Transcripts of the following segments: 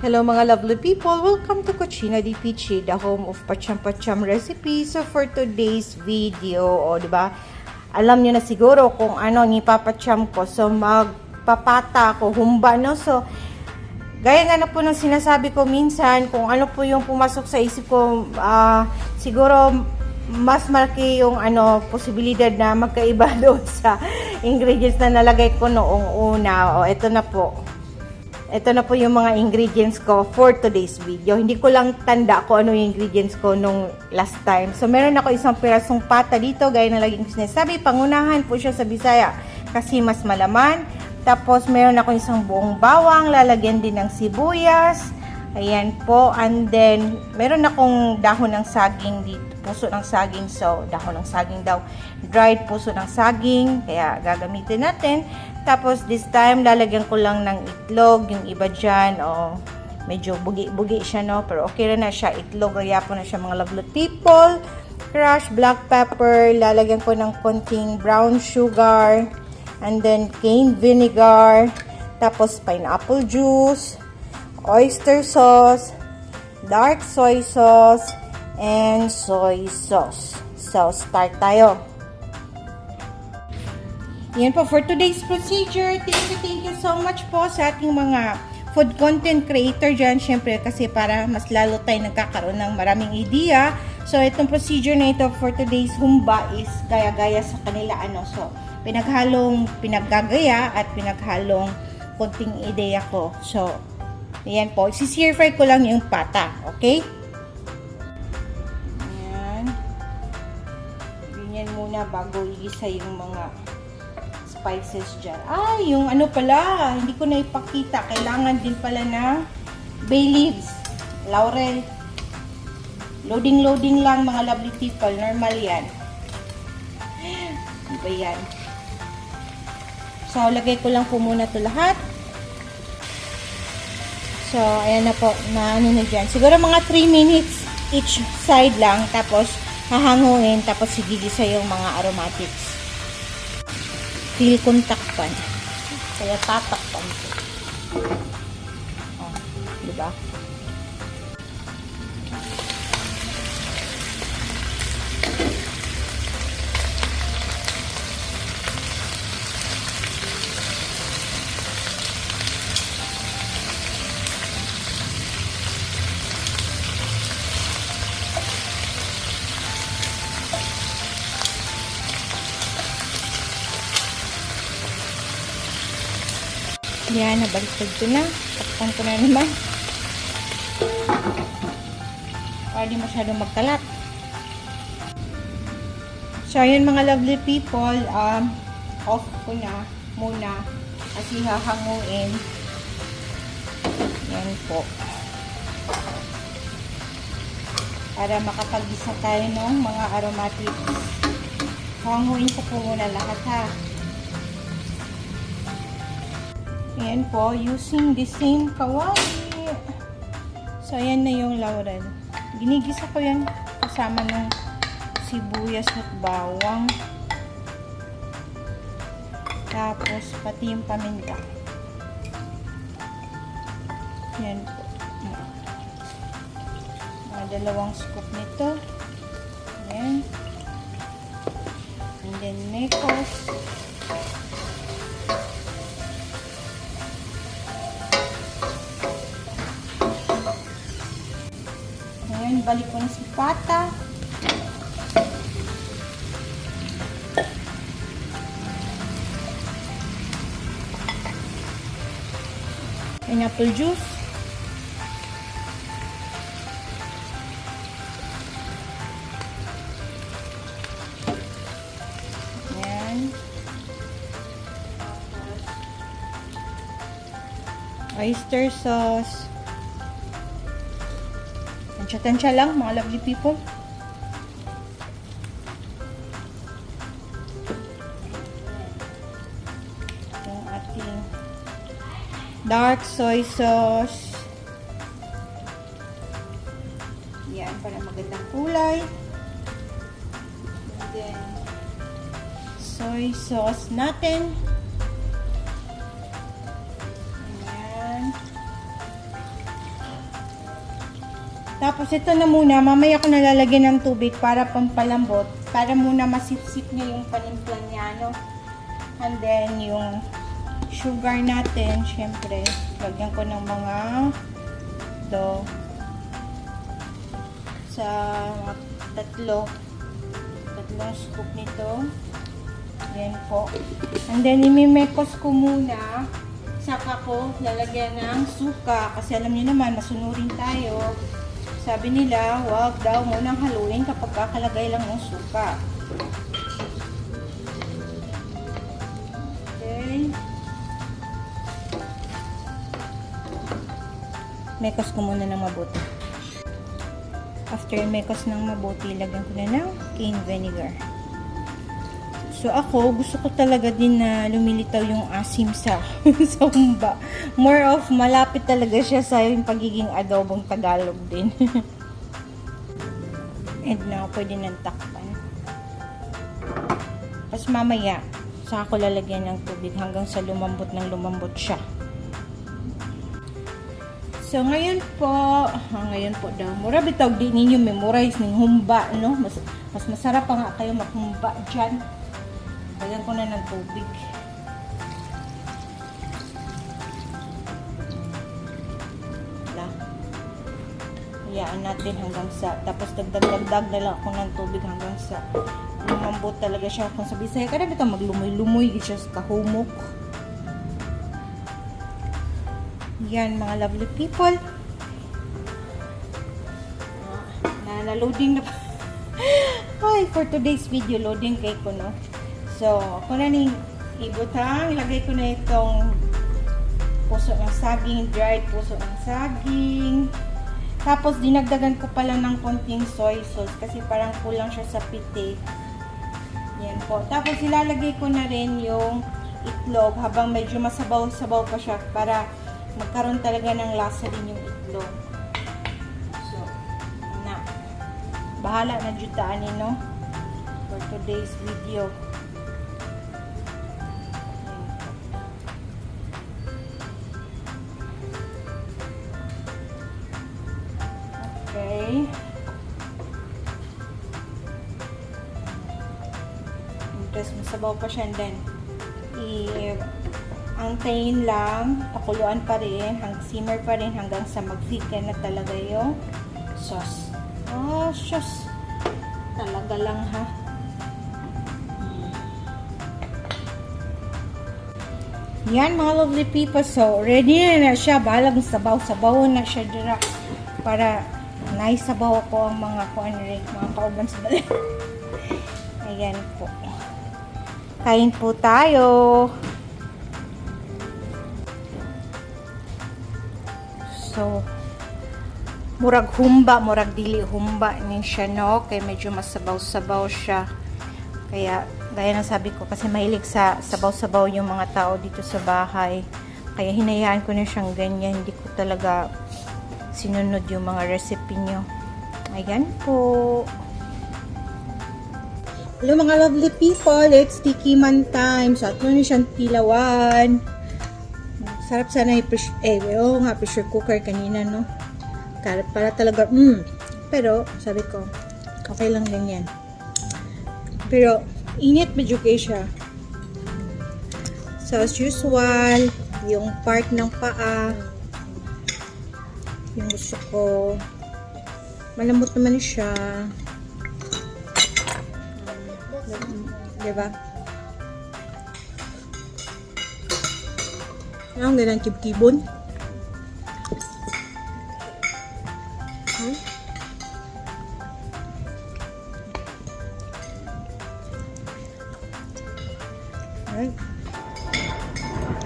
Hello mga lovely people! Welcome to Cucina di Pichi, the home of pacham-pacham recipes. So for today's video, o di ba? Alam niyo na siguro kung ano ang ipapacham ko. So magpapata ako, humba no. So gaya nga na po ng sinasabi ko minsan, kung ano po yung pumasok sa isip ko, ah, siguro mas malaki yung ano posibilidad na magkaiba doon sa ingredients na nalagay ko noong una. O ito na po. Ito na po yung mga ingredients ko for today's video. Hindi ko lang tanda kung ano yung ingredients ko nung last time. So, meron ako isang pirasong pata dito. Gaya na laging sinasabi, pangunahan po siya sa Bisaya kasi mas malaman. Tapos, meron ako isang buong bawang. Lalagyan din ng sibuyas. Ayan po. And then, meron akong dahon ng saging dito. Puso ng saging. So, dahon ng saging daw. Dried puso ng saging. Kaya, gagamitin natin. Tapos, this time, lalagyan ko lang ng itlog. Yung iba dyan, o medyo bugi-bugi siya, no? Pero okay na na siya. Itlog, kaya po na siya mga lovely people. Crush, black pepper. Lalagyan ko ng konting brown sugar. And then, cane vinegar. Tapos, pineapple juice. Oyster sauce. Dark soy sauce. And soy sauce. So, start tayo. Yan po for today's procedure. Thank you, thank you so much po sa ating mga food content creator dyan. Siyempre kasi para mas lalo tayo nagkakaroon ng maraming idea. So itong procedure na ito for today's humba is gaya-gaya sa kanila. Ano. So pinaghalong pinaggagaya at pinaghalong konting ideya ko. So ayan po. Sisir fry ko lang yung pata. Okay? Ayan. Ganyan muna bago igisa yung mga spices dyan. Ah, yung ano pala, hindi ko na ipakita. Kailangan din pala na bay leaves, laurel. Loading-loading lang mga lovely people. Normal yan. Ano ba yan? So, lagay ko lang po muna to lahat. So, ayan na po, na ano na dyan. Siguro mga 3 minutes each side lang. Tapos, hahanguin. Tapos, sigigisa yung mga aromatics feel kong. Kaya tatakpan ko. Oh, di ba? Yan, nabaliktad ko na. Takpan ko na naman. Para di masyadong magkalat. So, yun mga lovely people, um, off ko na muna kasi hahanguin. Yan po. Para makapag-isa tayo ng mga aromatics. Hanguin ko po muna lahat ha. Ayan po, using the same kawali. So, ayan na yung laurel. Ginigisa ko yan kasama ng sibuyas at bawang. Tapos, pati yung paminta. Ayan po. Mga dalawang scoop nito. Ayan. And then, mekos. Ngayon, balik ko na si Pata. Pineapple juice. Ayan. Oyster sauce. Tansya-tansya lang, mga lovely people. Yung ating dark soy sauce. Yan, para magandang kulay. And then, soy sauce natin. Tapos ito na muna, mamaya ko nalalagyan ng tubig para pampalambot. Para muna masip-sip niya yung panimpla niya, no? And then, yung sugar natin, syempre, lagyan ko ng mga do sa tatlo tatlong scoop nito yan po and then imimekos ko muna saka ko lalagyan ng suka kasi alam niyo naman masunurin tayo sabi nila wag daw munang haluin kapag kakalagay lang ng suka. Okay. Mekos ko muna ng mabuti. After mekos ng mabuti, lagyan ko na ng cane vinegar. So ako, gusto ko talaga din na lumilitaw yung asim sa, sa humba. More of malapit talaga siya sa yung pagiging adobong Tagalog din. And now, pwede nang takpan. Tapos mamaya, saka ko lalagyan ng tubig hanggang sa lumambot ng lumambot siya. So, ngayon po, ah, ngayon po daw, mura bitaw di ninyo memorize ng humba, no? Mas, mas masarap pa nga kayo maghumba dyan. Lagyan ko na ng tubig. Wala. Hayaan natin hanggang sa, tapos dagdag-dagdag na lang ako ng tubig hanggang sa lumambot talaga siya. Kung sabi sa'yo, kada bitaw maglumoy-lumoy, siya sa kahumok. Yan, mga lovely people. Ah, na, na pa. Ay, for today's video, loading kay ko, no? So, ako na ning ibutang. Ilagay ko na itong puso ng saging, dried puso ng saging. Tapos, dinagdagan ko pala ng konting soy sauce kasi parang kulang siya sa pite. Yan po. Tapos, ilalagay ko na rin yung itlog habang medyo masabaw-sabaw pa siya para magkaroon talaga ng lasa din yung itlog. So, na. Bahala na jutaan no? For today's video. Masabaw pa siya and then i antayin lang, pakuluan pa rin, hang simmer pa rin hanggang sa mag-thicken na talaga yung sauce. Oh, sauce. Talaga lang ha. Yan mga lovely people. So, ready na siya. Balag sabaw-sabaw na siya dira. Para naisabaw ako ang mga kuan rin, mga kauban sa balik. Ayan po. Kain po tayo. So, murag humba, murag dili humba ni siya, no? Kaya medyo masabaw-sabaw siya. Kaya, gaya ng sabi ko, kasi mahilig sa sabaw-sabaw yung mga tao dito sa bahay. Kaya hinayaan ko na siyang ganyan. Hindi ko talaga sinunod yung mga recipe nyo. Ayan po. Hello mga lovely people, it's Tiki Man time. So, at na siyang tilawan. Sarap sana i-pressure, eh, oo nga, pressure cooker kanina, no? Para, para talaga, mm. Pero, sabi ko, okay lang din yan. Pero, init medyo siya. So, as usual, yung part ng paa, yung gusto ko, malambot naman siya. Diba? Ang ganang kibkibon. Hmm? Ay.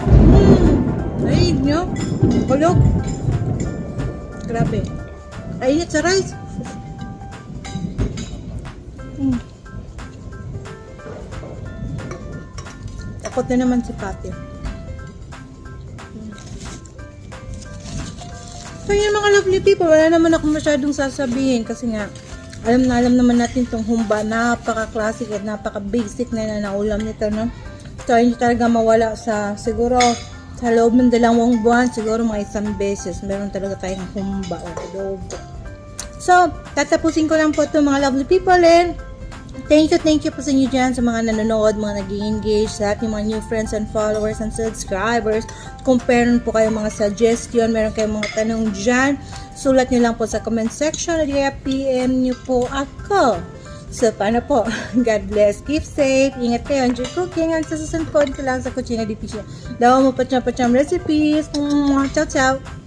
Hmm. Ay, nyo. Kulog. Grabe. Ainit sa rice. Takot na naman si Pati. So yun mga lovely people, wala naman ako masyadong sasabihin kasi nga alam na alam naman natin tong humba, napaka-classic at napaka-basic na na naulam nito, no? So hindi talaga mawala sa siguro sa loob ng dalawang buwan, siguro mga isang beses, meron talaga tayong humba o adobo. So, tatapusin ko lang po ito mga lovely people and Thank you, thank you po sa inyo dyan sa mga nanonood, mga nag engage sa ating mga new friends and followers and subscribers. Kung meron po kayong mga suggestion, meron kayong mga tanong dyan, sulat nyo lang po sa comment section at kaya PM nyo po ako. So, paano po? God bless. Keep safe. Ingat kayo. Enjoy cooking. Ang sa susunod dito lang sa Cucina di Pichi. Daw mo pa recipes. Ciao, ciao.